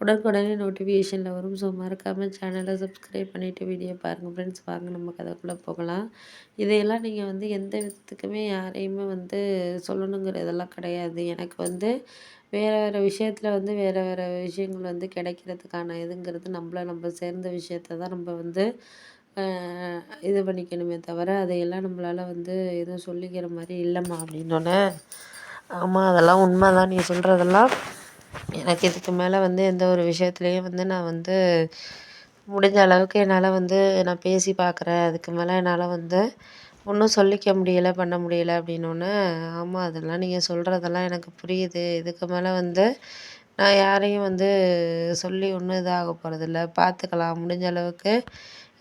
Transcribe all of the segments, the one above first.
உடனுக்குடனே நோட்டிஃபிகேஷனில் வரும். ஸோ மறக்காமல் சேனலை சப்ஸ்கிரைப் பண்ணிவிட்டு வீடியோ பாருங்கள் ஃப்ரெண்ட்ஸ் வாங்க நம்ம கதைக்குள்ளே போகலாம். இதையெல்லாம் நீங்கள் வந்து எந்த விதத்துக்குமே யாரையுமே வந்து சொல்லணுங்கிறதெல்லாம் கிடையாது. எனக்கு வந்து வேறு வேறு விஷயத்தில் வந்து வேறு வேறு விஷயங்கள் வந்து கிடைக்கிறதுக்கான இதுங்கிறது நம்மள நம்ம சேர்ந்த விஷயத்த தான் நம்ம வந்து இது பண்ணிக்கணுமே தவிர அதையெல்லாம் நம்மளால் வந்து எதுவும் சொல்லிக்கிற மாதிரி இல்லைம்மா அப்படின்னோடனே ஆமாம் அதெல்லாம் உண்மை தான் நீ சொல்கிறதெல்லாம் எனக்கு இதுக்கு மேலே வந்து எந்த ஒரு விஷயத்துலையும் வந்து நான் வந்து முடிஞ்ச அளவுக்கு என்னால் வந்து நான் பேசி பார்க்குறேன் அதுக்கு மேலே என்னால் வந்து ஒன்றும் சொல்லிக்க முடியலை பண்ண முடியலை அப்படின்னோடனே ஆமாம் அதெல்லாம் நீங்கள் சொல்கிறதெல்லாம் எனக்கு புரியுது. இதுக்கு மேலே வந்து நான் யாரையும் வந்து சொல்லி ஒன்றும் இதாக போகிறதில்ல பார்த்துக்கலாம் முடிஞ்ச அளவுக்கு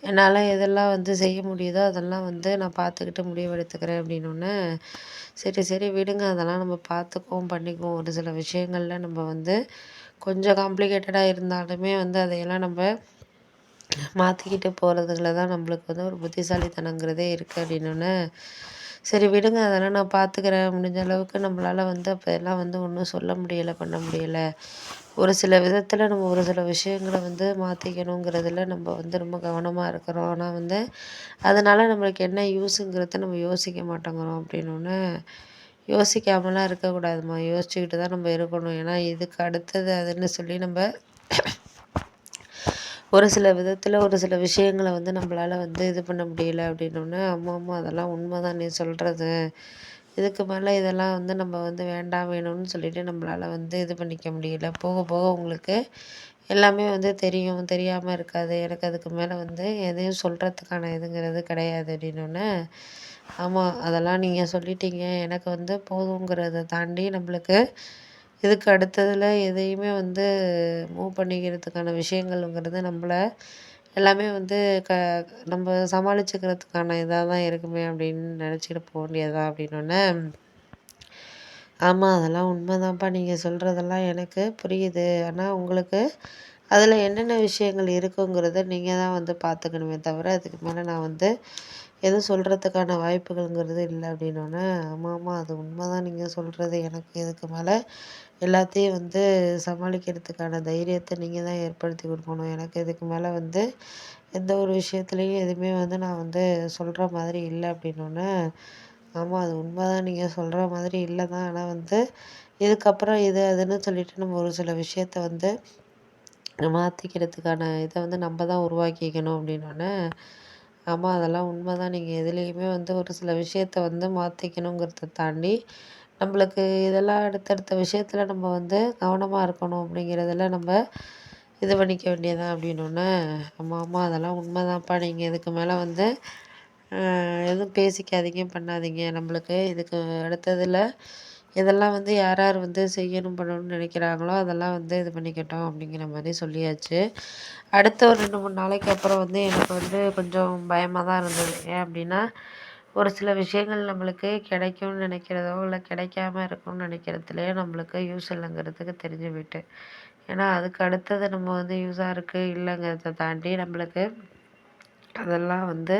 என்னால் எதெல்லாம் வந்து செய்ய முடியுதோ அதெல்லாம் வந்து நான் பார்த்துக்கிட்டு முடிவெடுத்துக்கிறேன் அப்படின்னோடனே சரி சரி விடுங்க. அதெல்லாம் நம்ம பார்த்துக்குவோம் பண்ணிக்குவோம். ஒரு சில விஷயங்களில் நம்ம வந்து கொஞ்சம் காம்ப்ளிகேட்டடாக இருந்தாலுமே வந்து அதையெல்லாம் நம்ம மாற்றிக்கிட்டு போகிறதுல தான் நம்மளுக்கு வந்து ஒரு புத்திசாலித்தனங்கிறதே இருக்குது அப்படின்னோடனே சரி விடுங்க அதெல்லாம் நான் பார்த்துக்கிறேன் முடிஞ்ச அளவுக்கு நம்மளால் வந்து அப்போ எல்லாம் வந்து ஒன்றும் சொல்ல முடியலை பண்ண முடியலை. ஒரு சில விதத்தில் நம்ம ஒரு சில விஷயங்களை வந்து மாற்றிக்கணுங்கிறதுல நம்ம வந்து ரொம்ப கவனமாக இருக்கிறோம். ஆனால் வந்து அதனால் நம்மளுக்கு என்ன யூஸுங்கிறத நம்ம யோசிக்க மாட்டேங்கிறோம் அப்படின்னோடனே யோசிக்காமலாம் இருக்கக்கூடாதும்மா. யோசிச்சுக்கிட்டு தான் நம்ம இருக்கணும். ஏன்னா இதுக்கு அடுத்தது அதுன்னு சொல்லி நம்ம ஒரு சில விதத்தில் ஒரு சில விஷயங்களை வந்து நம்மளால் வந்து இது பண்ண முடியல அப்படின்னோடனே அம்மா அம்மா அதெல்லாம் உண்மை தான் நீ சொல்கிறது இதுக்கு மேலே இதெல்லாம் வந்து நம்ம வந்து வேண்டாம் வேணும்னு சொல்லிட்டு நம்மளால வந்து இது பண்ணிக்க முடியல. போக போக உங்களுக்கு எல்லாமே வந்து தெரியும். தெரியாமல் இருக்காது. எனக்கு அதுக்கு மேலே வந்து எதையும் சொல்கிறதுக்கான இதுங்கிறது கிடையாது அப்படின்னோடனே ஆமாம் அதெல்லாம் நீங்கள் சொல்லிட்டீங்க. எனக்கு வந்து போதுங்கிறத தாண்டி நம்மளுக்கு இதுக்கு அடுத்ததில் எதையுமே வந்து மூவ் பண்ணிக்கிறதுக்கான விஷயங்கள்ங்கிறது நம்மள எல்லாமே வந்து க நம்ம சமாளிச்சுக்கிறதுக்கான இதாக தான் இருக்குமே அப்படின்னு நினச்சிக்கிட்டு போக வேண்டியது தான் அப்படின்னோடனே ஆமாம் அதெல்லாம் உண்மைதான்ப்பா நீங்கள் சொல்கிறதெல்லாம் எனக்கு புரியுது. ஆனால் உங்களுக்கு அதில் என்னென்ன விஷயங்கள் இருக்குங்கிறத நீங்கள் தான் வந்து பார்த்துக்கணுமே தவிர அதுக்கு மேலே நான் வந்து எதுவும் சொல்கிறதுக்கான வாய்ப்புகள்ங்கிறது இல்லை அப்படின்னோடனே ஆமாம் ஆமாம் அது உண்மை தான் நீங்கள் சொல்கிறது எனக்கு இதுக்கு மேலே எல்லாத்தையும் வந்து சமாளிக்கிறதுக்கான தைரியத்தை நீங்கள் தான் ஏற்படுத்தி கொடுக்கணும். எனக்கு இதுக்கு மேலே வந்து எந்த ஒரு விஷயத்துலையும் எதுவுமே வந்து நான் வந்து சொல்கிற மாதிரி இல்லை அப்படின்னோடனே ஆமாம் அது உண்மை தான் நீங்கள் சொல்கிற மாதிரி இல்லை தான். ஆனால் வந்து இதுக்கப்புறம் இது அதுன்னு சொல்லிட்டு நம்ம ஒரு சில விஷயத்த வந்து மாற்றிக்கிறதுக்கான இதை வந்து நம்ம தான் உருவாக்கிக்கணும் அப்படின்னோடனே ஆமாம் அதெல்லாம் உண்மை தான் நீங்கள் எதுலேயுமே வந்து ஒரு சில விஷயத்த வந்து மாற்றிக்கணுங்கிறத தாண்டி நம்மளுக்கு இதெல்லாம் அடுத்தடுத்த விஷயத்தில் நம்ம வந்து கவனமாக இருக்கணும் அப்படிங்கிறதுல நம்ம இது பண்ணிக்க வேண்டியதான் அப்படின்னோடனே ஆமாம் ஆமாம் அதெல்லாம் உண்மைதான்ப்பா. நீங்கள் இதுக்கு மேலே வந்து எதுவும் பேசிக்காதீங்க பண்ணாதீங்க. நம்மளுக்கு இதுக்கு அடுத்ததில் இதெல்லாம் வந்து யார் யார் வந்து செய்யணும் பண்ணணும்னு நினைக்கிறாங்களோ அதெல்லாம் வந்து இது பண்ணிக்கட்டும் அப்படிங்கிற மாதிரி சொல்லியாச்சு. அடுத்த ஒரு ரெண்டு மூணு நாளைக்கு அப்புறம் வந்து எனக்கு வந்து கொஞ்சம் பயமாக தான் இருந்தது. ஏன் அப்படின்னா ஒரு சில விஷயங்கள் நம்மளுக்கு கிடைக்கும்னு நினைக்கிறதோ இல்லை கிடைக்காம இருக்கும்னு நினைக்கிறதுலே நம்மளுக்கு யூஸ் இல்லைங்கிறதுக்கு தெரிஞ்சு போயிட்டு. ஏன்னா அதுக்கு அடுத்தது நம்ம வந்து யூஸாக இருக்குது இல்லைங்கிறத தாண்டி நம்மளுக்கு அதெல்லாம் வந்து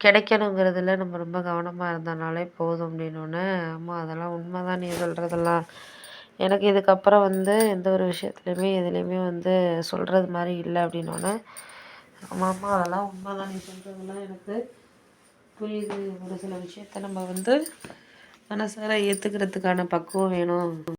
கிடைக்கணுங்கிறதுல நம்ம ரொம்ப கவனமாக இருந்தனாலே போதும் அப்படின்னோடனே ஆமாம் அதெல்லாம் உண்மை தான் நீ சொல்கிறதெல்லாம் எனக்கு இதுக்கப்புறம் வந்து எந்த ஒரு விஷயத்துலையுமே எதுலேயுமே வந்து சொல்கிறது மாதிரி இல்லை அப்படின்னோடனே ஆமாம் ஆமாம் அதெல்லாம் உண்மை தான் நீ சொல்கிறதெல்லாம் எனக்கு புரியுது. ஒரு சில விஷயத்த நம்ம வந்து மனசார ஏற்றுக்கிறதுக்கான பக்குவம் வேணும்.